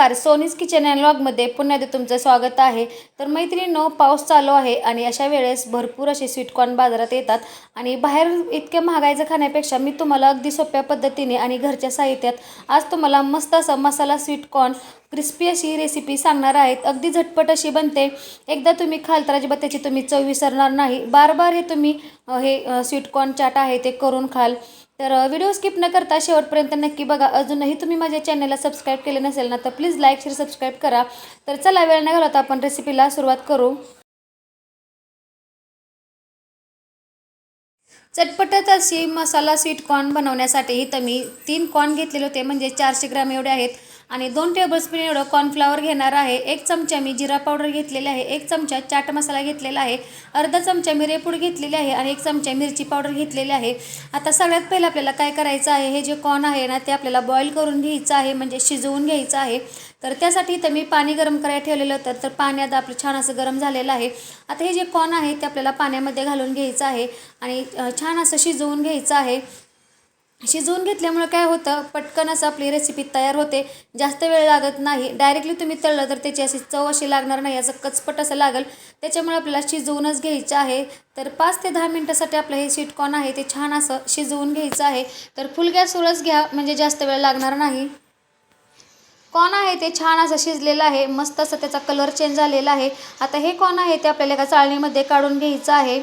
नमस्कार. सोनीज किचन ॲनलॉगमध्ये पुन्हा एकदा तुमचं स्वागत आहे. तर मैत्रिणींनो पाऊस चालू आहे आणि अशा वेळेस भरपूर असे स्वीटकॉर्न बाजारात येतात. आणि बाहेर इतक्या महागायचं खाण्यापेक्षा मी तुम्हाला अगदी सोप्या पद्धतीने आणि घरच्या साहित्यात आज तुम्हाला मस्त असं मसाला स्वीटकॉर्न क्रिस्पी अशी रेसिपी सांगणार आहेत. अगदी झटपट अशी बनते. एकदा तुम्ही खाल तर अजिबात त्याची तुम्ही चव विसरणार नाही. बार बार हे तुम्ही हे स्वीटकॉर्न चाट आहे ते करून खाल. तर व्हिडिओ स्किप न करता शेवटपर्यंत नक्की बघा. अजूनही तुम्ही माझ्या चॅनलला सबस्क्राईब केले नसेल ना तर प्लीज लाईक शेअर सबस्क्राईब करा. तर चला वेळ न घालवता आपण रेसिपीला सुरुवात करू. चटपटच अशी मसाला स्वीट कॉर्न बनवण्यासाठी इथं मी तीन कॉर्न घेतलेले होते. म्हणजे चारशे ग्राम एवढे आहेत. आणि दोन टेबलस्पून एवढं कॉर्नफ्लावर घेणार आहे. एक चमचा मी जिरा पावडर घेतलेली आहे. एक चमचा चाट मसाला घेतलेला आहे. अर्धा चमचा मिरेपूड घेतलेली आहे आणि एक चमचा मिरची पावडर घेतलेली आहे. आता सगळ्यात पहिलं आपल्याला काय करायचं आहे? हे जे कॉर्न आहे ना ते आपल्याला बॉईल करून घ्यायचं आहे म्हणजे शिजवून घ्यायचं आहे. तर त्यासाठी इथं मी पाणी गरम करायला ठेवलेलं होतं. तर पाणी आता आपलं छान असं गरम झालेलं आहे. आता हे जे कॉर्न आहे ते आपल्याला पाण्यामध्ये घालून घ्यायचं आहे. आणि छान असं शिजवून घ्यायचं आहे. शिजवून घेतल्यामुळं काय होतं पटकन असं आपली रेसिपी तयार होते. जास्त वेळ लागत नाही. डायरेक्टली तुम्ही तळलं तर त्याची अशी चव अशी लागणार नाही. असं कचपट असं लागेल. त्याच्यामुळे आपल्याला शिजवूनच घ्यायचं आहे. तर पाच ते दहा मिनटासाठी आपलं हे स्वीटकॉर्न आहे ते छान असं शिजवून घ्यायचं आहे. तर फुल गॅसवरच घ्या म्हणजे जास्त वेळ लागणार नाही. कॉन आहे ते छान असं शिजलेलं आहे. मस्त असं त्याचा कलर चेंज झालेला आहे. आता हे कॉन आहे ते आपल्याला एका चाळणीमध्ये काढून घ्यायचं आहे.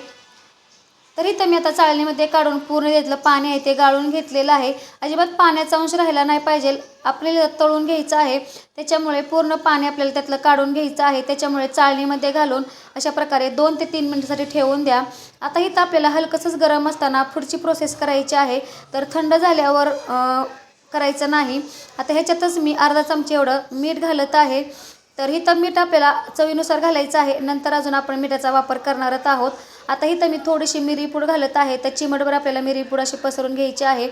तर इथं मी आता चाळणीमध्ये काढून पूर्ण त्यातलं पाणी आहे ते गाळून घेतलेलं आहे. अजिबात पाण्याचा अंश राहिला नाही पाहिजे. आपल्याला तळून घ्यायचं आहे. त्याच्यामुळे पूर्ण पाणी आपल्याला त्यातलं काढून घ्यायचं आहे. त्याच्यामुळे चाळणीमध्ये घालून अशा प्रकारे दोन ते तीन मिनटासाठी ठेवून द्या. आता इथं आपल्याला हलकंसंच गरम असताना पुढची प्रोसेस करायची आहे. तर थंड झाल्यावर करायचं नाही. आता ह्याच्यातच मी अर्धा चमचे एवढं मीठ घालत आहे. तर इथं मीठ आपल्याला चवीनुसार घालायचं आहे. नंतर अजून आपण मिठाचा वापर करणारच आहोत. आता इथं मी थोडीशी मिरीपूड घालत आहे. तर चिमटभर आपल्याला मिरीपूड अशी पसरून घ्यायची आहे.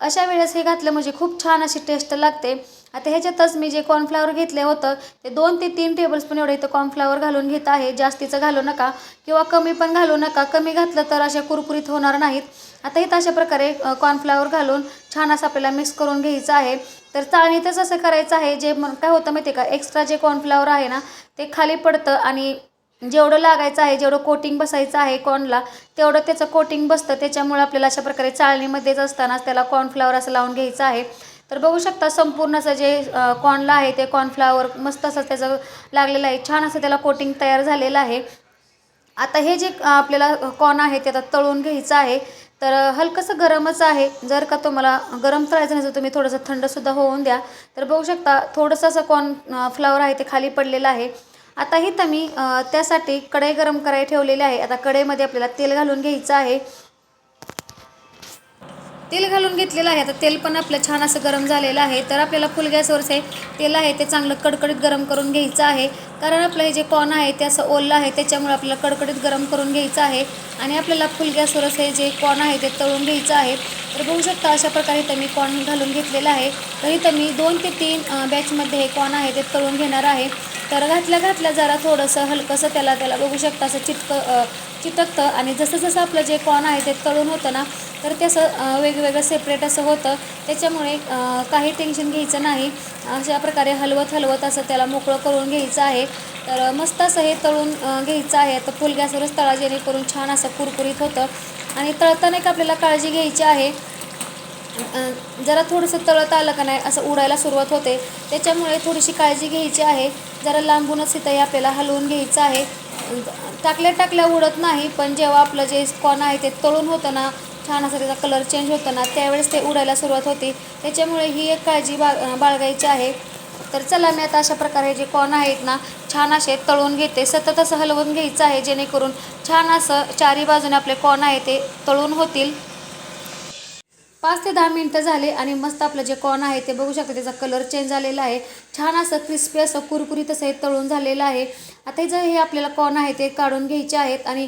अशा वेळेस हे घातलं म्हणजे खूप छान अशी टेस्ट लागते. आता ह्याच्यातच मी जे कॉर्नफ्लावर घेतले होतं ते दोन ते तीन टेबलस्पून एवढं इथं कॉर्नफ्लावर घालून घेत आहे. जास्तीचं घालू नका किंवा कमी पण घालू नका. कमी घातलं तर अशा कुरकुरीत होणार नाहीत. आता इथं अशा प्रकारे कॉर्नफ्लावर घालून छान असं आपल्याला मिक्स करून घ्यायचं आहे. तर चाळणीतच असं करायचं आहे. जे मग काय होतं माहिती आहे का? एक्स्ट्रा जे कॉर्नफ्लावर आहे ना ते खाली पडतं आणि जेवढं लागायचं आहे जेवढं कोटिंग बसायचं आहे कॉर्नला तेवढं त्याचं कोटिंग बसतं. त्याच्यामुळे आपल्याला अशा प्रकारे चाळणीमध्येच असतानाच त्याला कॉर्नफ्लावर असं लावून घ्यायचं आहे. तर बघू शकता संपूर्ण असं जे कॉर्नला आहे ते कॉर्नफ्लावर मस्त असं त्याचं लागलेलं आहे. छान असं त्याला कोटिंग तयार झालेलं आहे. आता हे जे आपल्याला कॉर्न आहे ते आता तळून घ्यायचं आहे. तर हलकंसं गरमच आहे. जर का तुम्हाला गरम तळायचं नसेल तुम्ही थोडंसं थंडसुद्धा होऊन द्या. तर बघू शकता थोडंसं असं कॉर्न फ्लावर आहे ते खाली पडलेलं आहे. आता ही तर मी त्यासाठी कढई गरम करायला ठेवलेली आहे. आता कढईमध्ये आपल्याला तेल घालून घ्यायचं आहे. तेल घालून घेतलेलं आहे. आता तेल पण आपलं छान असं गरम झालेलं आहे. तर आपल्याला फुल गॅसवरच हे तेल आहे ते चांगलं कडकडीत गरम करून घ्यायचं आहे. कारण आपलं हे जे कॉर्न आहे ते असं ओललं आहे त्याच्यामुळे आपल्याला कडकडीत गरम करून घ्यायचं आहे. आणि आपल्याला फुल गॅसवरच हे जे कॉर्न आहे ते तळून घ्यायचं आहे. तर बघू शकता अशा प्रकारे इथं मी कॉर्न घालून घेतलेला आहे. तर इथं मी दोन ते तीन बॅचमध्ये हे कॉर्न आहे ते करून घेणार आहे. तर घातल्या घातल्या जरा थोडंसं हलकंसं त्याला त्याला बघू शकता असं चिटकं चिटकतं. आणि जसं जसं आपलं जे कॉर्न आहे ते तळून होतं ना तर ते असं वेगवेगळं सेपरेट असं होतं. त्याच्यामुळे काही टेन्शन घ्यायचं नाही. अशा प्रकारे हलवत हलवत असं त्याला मोकळं करून घ्यायचं आहे. तर मस्त असं हे तळून घ्यायचं आहे. तर फुल गॅसवरच तळा जेणेकरून छान असं कुरकुरीत होतं. आणि तळताना एक आपल्याला काळजी घ्यायची आहे? जरा थोडंसं तळत आलं का नाही असं उडायला सुरुवात होते. त्याच्यामुळे थोडीशी काळजी घ्यायची आहे. जरा लांबूनच इथं हे आपल्याला हलवून घ्यायचं आहे. टाकल्या टाकल्या उडत नाही पण जेव्हा आपलं जे कॉन आहे ते तळून होतं ना छान असं त्याचा कलर चेंज होतं ना त्यावेळेस ते उडायला सुरुवात होते. त्याच्यामुळे ही एक काळजी बा बाळगायची आहे. तर चला मी आता अशा प्रकारे जे कॉर्न आहेत ना छान असे तळून घेते सतत असं हलवून घ्यायचं आहे जेणेकरून छान असं चारी बाजूने आपले कॉर्न आहे ते तळून होतील. पाच ते दहा मिनटं झाले आणि मस्त आपलं जे कॉर्न आहे ते बघू शकता त्याचा कलर चेंज झालेला आहे. छान असं क्रिस्पी असं कुरकुरीत असं हे तळून झालेलं आहे. आता जर हे आपल्याला कॉर्न आहे ते काढून घ्यायचे आहेत आणि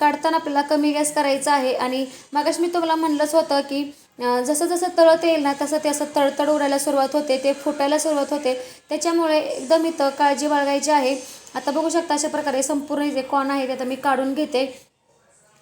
काढताना आपल्याला कमी गॅस करायचा आहे. आणि मागाशी मी तुम्हाला म्हणलंच होतं की जसं जसं तळत येईल ना तसं ते असं तळतळ उडायला सुरुवात होते ते फुटायला सुरुवात होते. त्याच्यामुळे एकदम इथं काळजी बाळगायची आहे. आता बघू शकता अशा प्रकारे संपूर्ण जे कॉर्न आहे ते आता मी काढून घेते.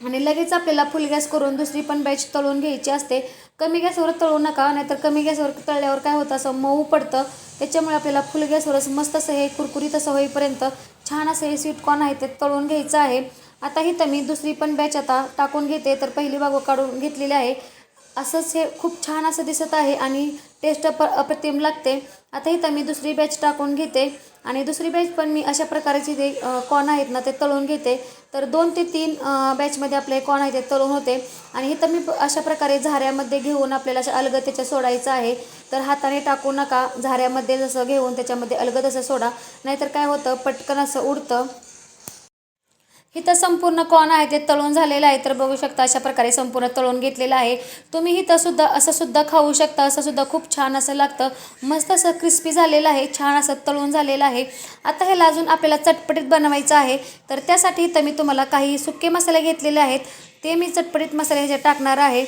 आणि लगेच आपल्याला फुल गॅस करून दुसरी पण बॅच तळून घ्यायची असते. कमी गॅसवर तळू नका नाहीतर कमी गॅसवर तळल्यावर काय होतं असं मऊ पडतं. त्याच्यामुळे आपल्याला फुल गॅसवरच मस्त असं हे कुरकुरीत असं होईपर्यंत छान असं हे स्वीट कॉर्न आहे ते तळून घ्यायचं आहे. आता तर मी दुसरी पण बॅच आता टाकून घेते तर पहिली बागो काढून घेतलेली आहे. असंच हे खूप छान असं दिसत आहे आणि टेस्ट अप अप्रतिम लागते. आता इथं मी दुसरी बॅच टाकून घेते आणि दुसरी बॅच पण मी अशा प्रकारची ते कॉर्न आहेत ना ते तळून घेते. तर दोन ते तीन बॅचमध्ये आपले कॉर्न आहेत ते तळून होते. आणि इथं मी अशा प्रकारे झाऱ्यामध्ये घेऊन आपल्याला असं अलगद त्याच्या सोडायचं आहे. तर हाताने टाकू नका झाऱ्यामध्ये जसं घेऊन त्याच्यामध्ये अलगद असं सोडा. नाहीतर काय होतं पटकन असं उडतं. इथं संपूर्ण कॉर्न आहे ते तळून झालेलं आहे. तर बघू शकता अशा प्रकारे संपूर्ण तळून घेतलेलं आहे. तुम्ही इथं सुद्धा असं सुद्धा खाऊ शकता असं सुद्धा खूप छान असं लागतं. मस्त असं क्रिस्पी झालेलं आहे छान असं तळून झालेलं आहे. आता ह्याला अजून आपल्याला चटपटीत बनवायचं आहे. तर त्यासाठी इथं मी तुम्हाला काही सुके मसाले घेतलेले आहेत. ते मी चटपटीत मसाले ह्याच्यात टाकणार आहे.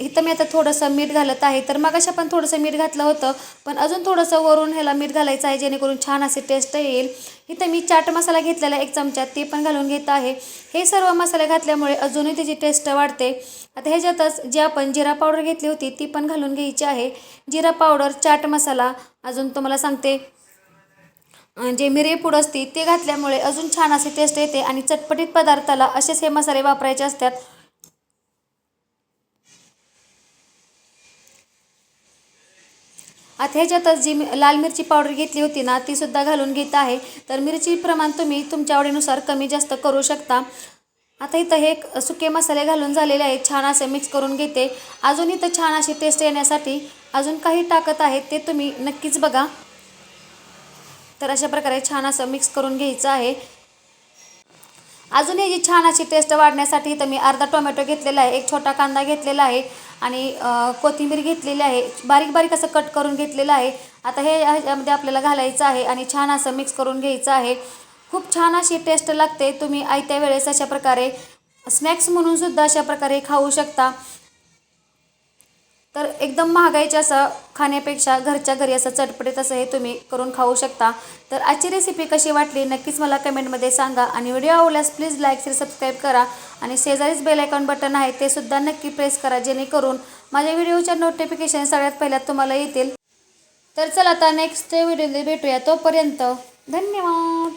इथं मी आता थोडंसं मीठ घालत आहे. तर मग अशा पण थोडंसं मीठ घातलं होतं पण अजून थोडंसं वरून ह्याला मीठ घालायचं आहे जेणेकरून छान असे टेस्ट येईल. इथं मी चाट मसाला घेतलेला एक चमचा ते पण घालून घेत आहे. हे सर्व मसाले घातल्यामुळे अजूनही त्याची टेस्ट वाढते. आता ह्याच्यातच जी आपण जिरा पावडर घेतली होती ती पण घालून घ्यायची आहे. जिरा पावडर चाट मसाला अजून तुम्हाला सांगते. जे जे मिरेपूड असते ते घातल्यामुळे अजून छान असे टेस्ट येते आणि चटपटीत पदार्थाला असेच हे मसाले वापरायचे असतात. आता ह्याच्यातच जी मी- लाल मिरची पावडर घेतली होती ना ती सुद्धा घालून घेत आहे. तर मिरची प्रमाण तुम्ही तुमच्या आवडीनुसार कमी जास्त करू शकता. आता इथं हे सुके मसाले घालून झालेले आहेत. छान असे मिक्स करून घेते. अजून इथं छान अशी टेस्ट येण्यासाठी अजून काही टाकत आहेत ते तुम्ही नक्कीच बघा. तर अशा प्रकारे छान असं मिक्स करून घ्यायचं आहे. अजून याची छान अशी टेस्ट वाढण्यासाठी इथं मी अर्धा टोमॅटो घेतलेला आहे एक छोटा कांदा घेतलेला आहे आणि कोथिंबीर घेतलेली आहे. बारीक बारीक असं कट करून घेतलेलं आहे. आता हे ह्याच्यामध्ये आपल्याला घालायचं आहे आणि छान असं मिक्स करून घ्यायचं आहे. खूप छान अशी टेस्ट लागते. तुम्ही आयत्या वेळेस अशा प्रकारे स्नॅक्स म्हणून सुद्धा अशा प्रकारे खाऊ शकता. तर एकदम महागाईच्या असं खाण्यापेक्षा घरच्या घरी असं चटपटीत असं हे तुम्ही करून खाऊ शकता. तर आजची रेसिपी कशी वाटली नक्कीच मला कमेंटमध्ये सांगा आणि व्हिडिओ आवडल्यास प्लीज लाईक शेअर सबस्क्राईब करा आणि शेजारीच बेल आयकॉन बटन आहे ते सुद्धा नक्की प्रेस करा जेणेकरून माझ्या व्हिडिओच्या नोटिफिकेशन सगळ्यात पहिल्यात तुम्हाला येतील. तर चला आता नेक्स्ट व्हिडिओ भेटूया. तोपर्यंत धन्यवाद!